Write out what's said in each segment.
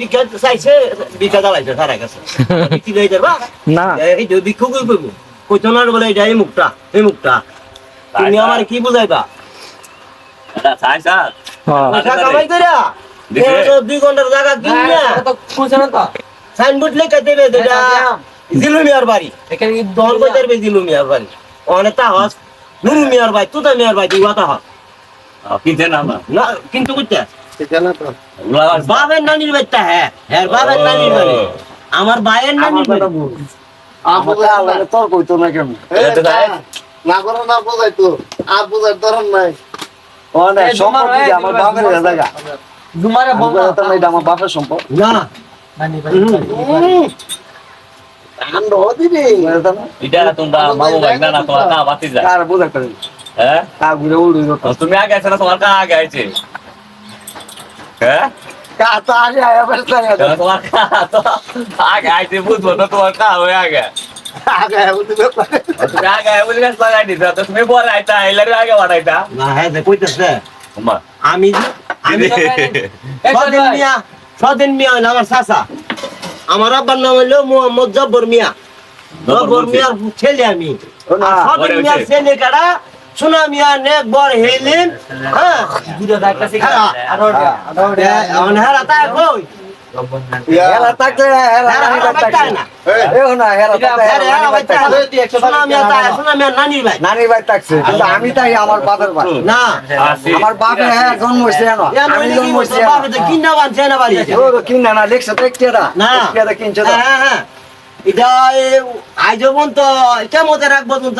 রিক্সা চাইছে সারা হয়ে যাবা না। এই যে বলে এটা মুখটা এই মুখটা। তুমি আমার কি বুঝাইবা? এটা হ্যাঁ। টাকা কামাই কইরা দুই ঘণ্টার জায়গা কিনিয়া সাইনবোর্ড লেখা দেবে এটা বাড়ি। বাড়ি। নুরু মিয়ার তুতা মিয়ার তুই কথা হস। কিনতে না কিন্তু বাবের নানির বাড়িটা হ্যাঁ হ্যাঁ বাবের নানির বাড়ি। আমার ভাইয়ের নানির বাড়ি। তোর কইতো না কেমন। না করো না বোঝাই তো। আর বোঝার ধরন নাই। অনেক সম্পত্তি আমার বাপের জায়গা। আমার বাপের সম্পদ। না। হ্যাঁ? তুমি আগে আছো না তোমার কা আগে আইছে? হ্যাঁ? আগে আয়া বেরতে তোমার কা আগে আইছে বুঝব না তোমার কা হয়ে আগে। আগে তুমি পরে আইতা এলারে আগে বাড়াইতা না হ্যাঁ কইতেছে আমি আমি সদিন মিয়া সদিন মিয়া আমার চাচা। আমার আব্বার নাম হইল মোহাম্মদ জব্বর মিয়া। জব্বর মিয়ার ছেলে আমি। সদিন মিয়ার ছেলে কাটা সোনা মিয়া নেক বর হেলিন। হ্যাঁ? হেরা তা কই? হেলা থাকলে হেলা হেরা নানি হেরা বাড়ি বাইতাই না। থাকছে এও না হেরা হেলা হেরা। না সোনা মিয়া তা সোনা মিয়া নানির ভাই নানি বাড়ি থাকছে কিন্তু আমি তাই আমার বাপের বাড়ি না। আমার বাপে হ্যাঁ জন্ম না আমি তো কিনা বানছে না বাড়ি ও কিনা না লেখছে তো একটা না। একটা কিনছে হ্যাঁ হ্যাঁ। এটা আজ পর্যন্ত।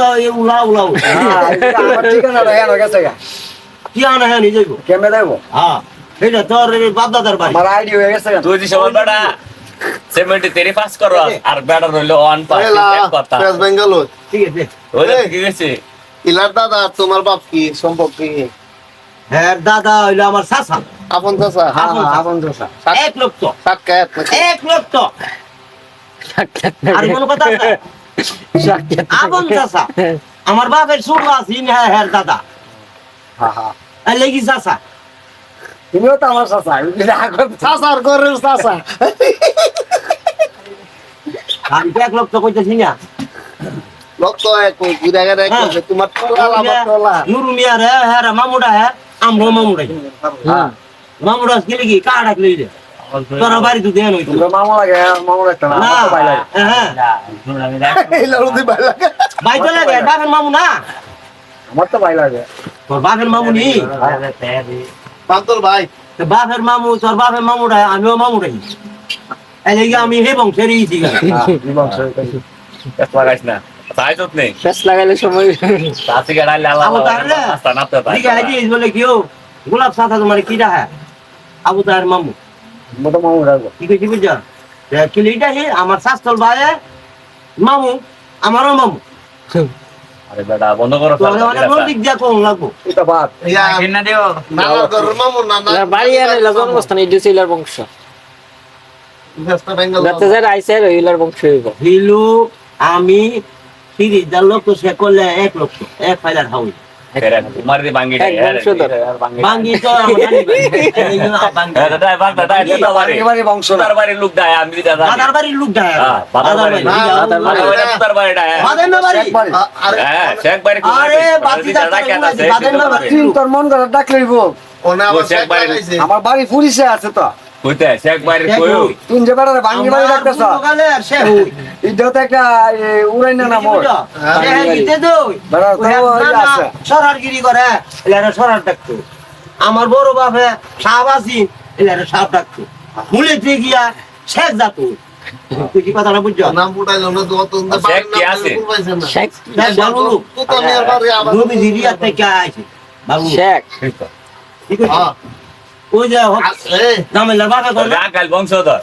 হ্যাঁ, গেছে কি আনা হ্যাঁ নিজে গো কেমনে দেবো? হ্যাঁ এটা তোর বাপ দাদার বাড়ি। আমার আইডি হয়ে গেছে তুই বেটা। তেরি পাস করো। আর বেটা রইল অন পাস এক কথা ওয়েস্ট বেঙ্গল ঠিক আছে। কি গেছে ইলার দাদা তোমার বাপ কি? সম্পর্ক কি? হ্যাঁ দাদা হইল আমার শাসা আপন চাচা? হ্যাঁ আপন আপন এক লোক তো এক লোক তো আর কোনো কথা আপন শাসা আমার বাপের শুরু আছি হ্যাঁ হ্যাঁ দাদা। হ্যাঁ হ্যাঁ লেগি শাসা তুমিও তো আমার চাচা চাচার ঘরের চাচা। আমি তো এক লোক তো কইতেছি না? রক্ত এক ঘুরে গেলে এক হ্যাঁ। তোমার টোলা আমার টোলা নুরু মিয়া রে হ্যাঁ মামুডা হ্যাঁ আমরো মামুডাই। হ্যাঁ। মামুডা গেলে কি কার ডাকলে রে তোর বাড়ি তো দেন হইতো তোমরা মামা লাগে মামা একটা না না আমার তো ভাই লাগে হ্যাঁ। এই লড়ুদি ভাই লাগে। ভাই তো লাগে বাপের মামু না। আমার তো ভাই লাগে। তোর বাপের মামু নি পান্তল ভাই। তো বাপের মামু তোর বাপের মামুডা আমিও এই লেগে আমি হে বংশের ইছি হ্যাঁ, এই বংশ এটাই। লাগাইস না। তাই নেই ফেস লাগাইলে সময় তাতে গেলে আল্লাহ আবু তাহলে? তাই ঠিক আছে বলে কিও গোলাপ সাথা তোমার কি হ্যাঁ আবু তাহের মামু। মামু রাখব। কি কইছি বুঝছ? কিলিটা হে আমার শাস্তল ভাই মামু আমারও মামু। আরে বন্ধ করো কোন লাগবো। এটা বাদ। ইয়া বাড়ি আর ইলার বংশ। যাতে যারা হইব। হিলু আমি সিরিজ যার লোক তো সে করলে এক লক্ষ এক ফাইলার হাউই তোমার দি বাঙ্গি এক বংশধর। বাঙ্গি তো আমার বাড়ি। এই দাদা দাদা দাদা বাড়ি বংশ তার বাড়ির লোক দায় আমি দাদা দাদার বাড়ির লোক দেয় হ্যাঁ, দাদার বাড়ি। দাদার বাড়ি। বাড়ি তার বাড়ি দায় বাদের না বাড়ি আরে শেখ বাড়ি আরে, বাতি যাত্রা গুনাইছে, বাদের না বাড়ি। তোর মন করে ডাকলেই বল ওনে আবার শেখ শেখ বাড়ি। লাগাইছে আমার বাড়ি পুলিশে আছে তো কইতে শেখ বাড়ি শেখ কইও যে বেড়ারে ভাঙ্গি বাড়ি আমার আর তো একটা উড়াই না না মোর। বেড়া? ওই এক তো আছে। সরারগিরি করে এলারে সরার ডাকতো। আমার বড় বাপে শাহবাসিন এলারে সাপ ডাকতো। গিয়া শেখ যাতো তুই কি কথাটা বুঝছ? নাম না তো অত শেখ কি আছে? শেখ বাড়ি আবার জিরিয়া থেকে আইছে। বাবু শেখ। ঠিক আছে হ্যাঁ। ওই যে এই জামেলার বাপে করে না। রাকাল বংশধর।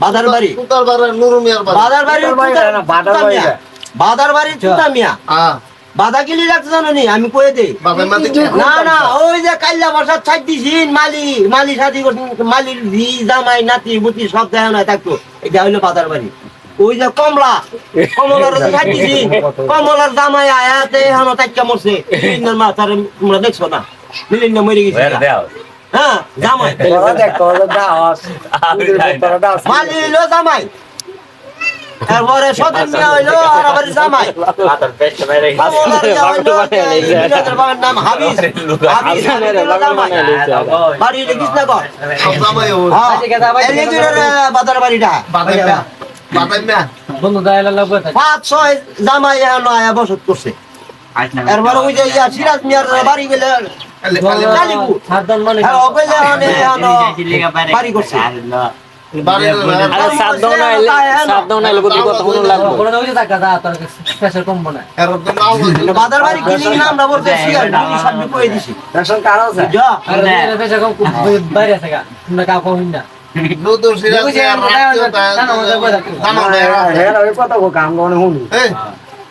বাদার বাড়ি। নুর মিয়া। না না না। না। বাধা কিলি রাখতে জানো নি আমি কয়ে মাটি না না ওই যে কাল্লা বসার ছাড় দিছিন মালি মালি সাথী মালির ঝি জামাই নাতি বুতি সব দেখা নাই থাকতো। এটা হইল বাজার বাড়ি। ওই যে কমলা কমলার ছাড় দিছিন কমলার জামাই আয়াতে এখনও তাইকা মরছে। মিলিন্দার মাথার তোমরা দেখছ না? মিলিন্দা মরে গেছে। হ্যাঁ জামাই। না। মালি হইল জামাই। তারপরে সদন মিয়া হইল আর আবার জামাই কমলার হইল মিলিন্দার বাবার নাম হাবিজ হাবিজ বাড়ি দেখিস না কর জামাই ও। বাজার বাড়িটা। বাতাই না বাতাই পাঁচ ছয় জামাই এখন আয়া বসত করছে। এরপরে ওই যে ইয়া সিরাজ মিয়ার বাড়ি গেলে কালীপুর। হ্যাঁ বাড়ি করছে। না নতুন হ্যাঁ হ্যাঁ কো কাম গনে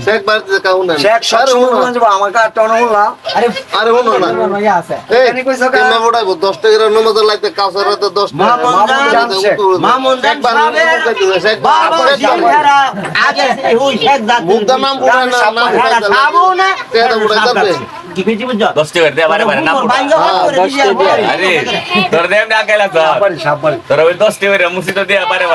শেখ বাড়িতে কাউ না শেখ সব আরে সময় বলছে টন হুনলা আরে হুনো না এই এখানে কইছো কা? কেমনে বুড়াইবো দশ টাকা নমাজ লাগতে কাউসার রাতে দশ টাকা মামুন জান, মামুন জান সাহেবের বাবা আগে সে শেখ জাতি মুগ্ধা নাম বুড়াই না নাম খাব না তেরা বুড়াই যাবে কি পেয়েছি বুঝছ দশ টাকা দিয়ে বারে বারে নাম উঠা। আরে তোর দেম না গেলা তো সাববারি সাববারি তোর ওই দশ টাকা মুসি তো দিয়ে বারে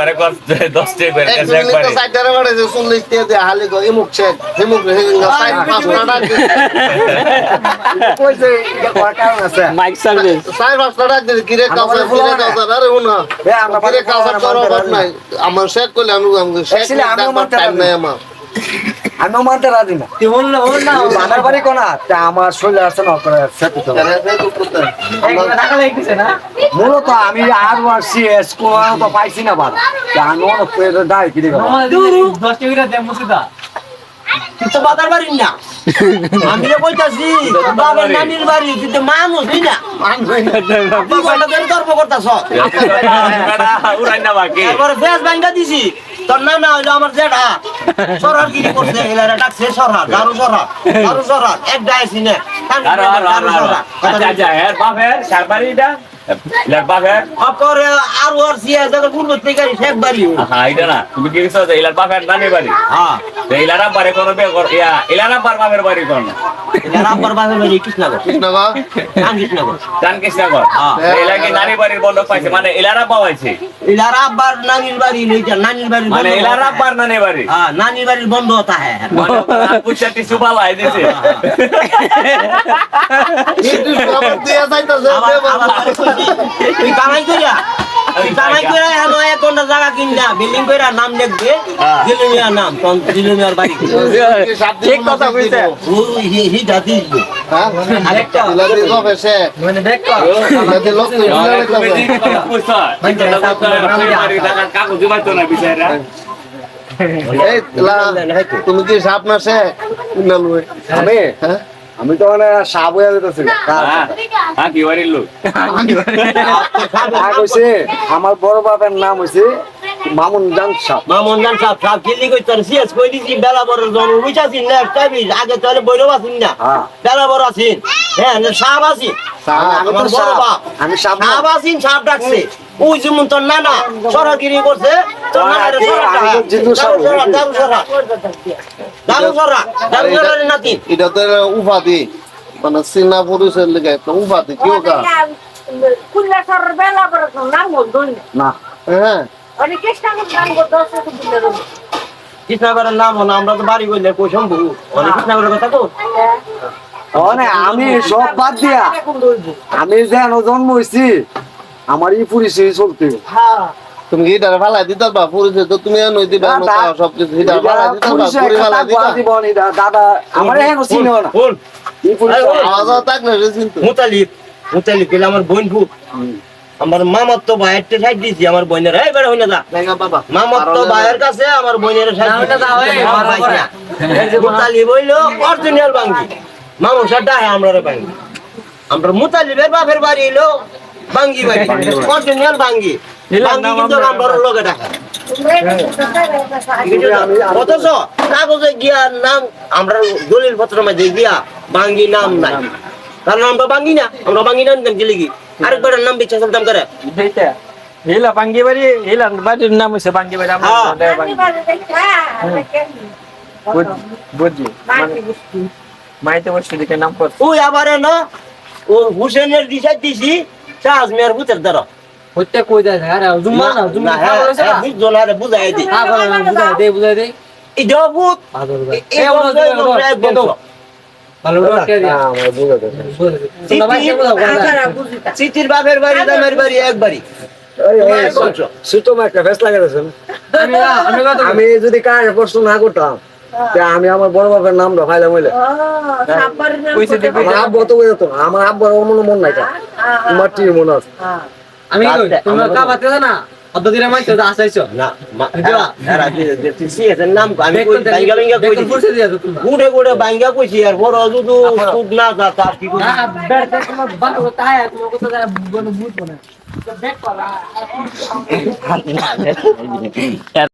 কইছে আমরা কিরে কাউসার নাই আমার শেখ কইলে আমি আমি নাই আমার আমিও মানতে রাজি না। বানার বাড়ি কোনা? তা আমার শরীর আছে না করে সেট তো। মূলত আমি আর আর সিএস কোন তো পাইছি না বাদ। আমি অনেক পেয়ে দাই কি দিবা কিন্তু বাজার বাড়ি না। আমি যে বাবার নানির বাড়ি কিন্তু মানুষ হই না? করতাছ। ফেস ভাঙ্গা দিছি। তোর না না হইল আমার জেঠা। সরহার গিরি করছে এলারা ডাকছে সরহার দারু সরহার দারু সরহার এক ডাইছি না। আরও আরও আচ্ছা আচ্ছা এর বাপের হ্যাঁ তুমি কি ইলার বাপের নানি বাড়ি? হ্যাঁ। ইলারা বাড়ি কোনো কর ইলারা বাপের বাড়ি কোন? রামপুর বাজার বাড়ি কৃষ্ণনগর। কৃষ্ণনগর? রাম কৃষ্ণনগর। রাম কৃষ্ণনগর হ্যাঁ। এলাকে নানি বাড়ির বন্ধ পাইছে? মানে এলার আব্বা হয়েছে মানে এলার আব্বার নানির বাড়ি লইছে নানির বাড়ির মানে এলার আব্বার নানি বাড়ি হ্যাঁ নানির হ্যাঁ, বাড়ির বন্ধ হতা হ্যাঁ। মানে কামাই কইরা এখন এক ঘণ্টা জায়গা কিনা বিল্ডিং কইরা নাম লিখবে দিলুমিয়ার নাম তখন দিলুমিয়ার বাড়ি ঠিক কথা কইছে হি-। হ্যাঁ লোক তো কাগজ জমাইতো না বিচারা এই তুমি কি সাপ না না আমি হ্যাঁ আমি তো মানে সাব হয়ে যেতেছি হ্যাঁ। কি বাড়ির লোক? আমার বড় বাবার নাম হইছে মামুন জান সাহ মামুন জান সাহেব সাহেব কিল্লি কই তোর সিএস কই দিছি? বেলা বড় জন না? আগে না। হ্যাঁ। বেলা বড় হ্যাঁ আমি সাপ সাপ ডাকছে। ওই যেমন তোর নানা সরাগিরি করছে। তোর নানার আমি তো দারু সরা দারু সরা দারু সরার নাতি। এটা তো উপাধি। মানে সিনা পুরুষের লেগে একটা উপাধি। কি ওটা? খুললে সর বেলা করে নাম না। হ্যাঁ। অনেক চেষ্টা করে নাম বলতো তো খুললে রবি নাম হলো আমরা তো বাড়ি করলে কৈশম বহু অনেক কৃষ্ণাগরের কথা তো মানে আমি সব বাদ দিয়া। আমি যেন জন্ম হইছি আমার ই পুলিশে চলতে হ্যাঁ। তুমি কি এটা ফালাই দিতার বা পুরুষে তো তুমি নই দিবা না, না। সব কিছু এটা ফালাই বা পুরি ফালাই দিতা? দাদা আমার চিনে না। বল ই পুলিশ আরে, আওয়াজ থাকলে চিনতো মুতালিব মুতালিব গেলে আমার বোন ফুট আমার মামার তো ভাইয়ের তে সাইড দিছি আমার বোনের। এই বেড়া হইনা যা জায়গা বাবা মামার তো ভাইয়ের কাছে আমার বোনের সাইড দিছি। মুতালি বইল অরিজিনাল বাঙ্গি। মামু সাটা আমরা বাঙ্গি। আমরা মুতালিবের বাপের বাড়ি এলো বাঙ্গি বাড়ি। অরিজিনাল বাঙ্গি। বাঙ্গি কিন্তু আমরা লগে টাকা অথচ কাগজে গিয়া নাম আমরা দলিল পত্র মাঝে গিয়া বাঙ্গি নাম নাই। কারণ আমরা বাঙ্গি না আমরা বাঙ্গি নাম গেলে কি আরেকবার নাম বিচ্ছা চলতাম করে। হিলা বাঙ্গি বাড়ি হিলা বাড়ির নাম হইছে বাঙ্গি বাড়ি আমরা হ্যাঁ। বুঝলি? মানে মাইতে বসে দিকে নাম কর ওই আবার না ও হুসেনের দিশাই দিছি চাষ মেয়ের ভূতের দ্বারা হত্যা কই যায় না আরে জুম্মা না জুম্মা হ্যাঁ, হ্যাঁ, বুঝছ না বুঝাই দি। হ্যাঁ বুঝাই দে বুঝাই দে। এই দিয়া? বুঝাও চিঠির বাপের বাড়ি দামের বাড়ি এক বাড়ি। একটা ফেস আমি আমি কত আমি যদি কার প্রশ্ন না করতাম আমি আমার বড় বাপের নাম ফাইলাম হইলে আমার আব্বু তো বুঝতো আমার আব্বার মনে মন নাই তা। তোমার টি মনে আছে আমি তোমরা কা বাতে না আসাইছো এরা নাম আমি কই, কই দেখো গুড়ে গুড়ে কইছি, আর বড় যদি সুদ না যা, তার কি করবি? না বেড় তোমার বান্ধব তাই তোমার কথা বুঝব না বেক করা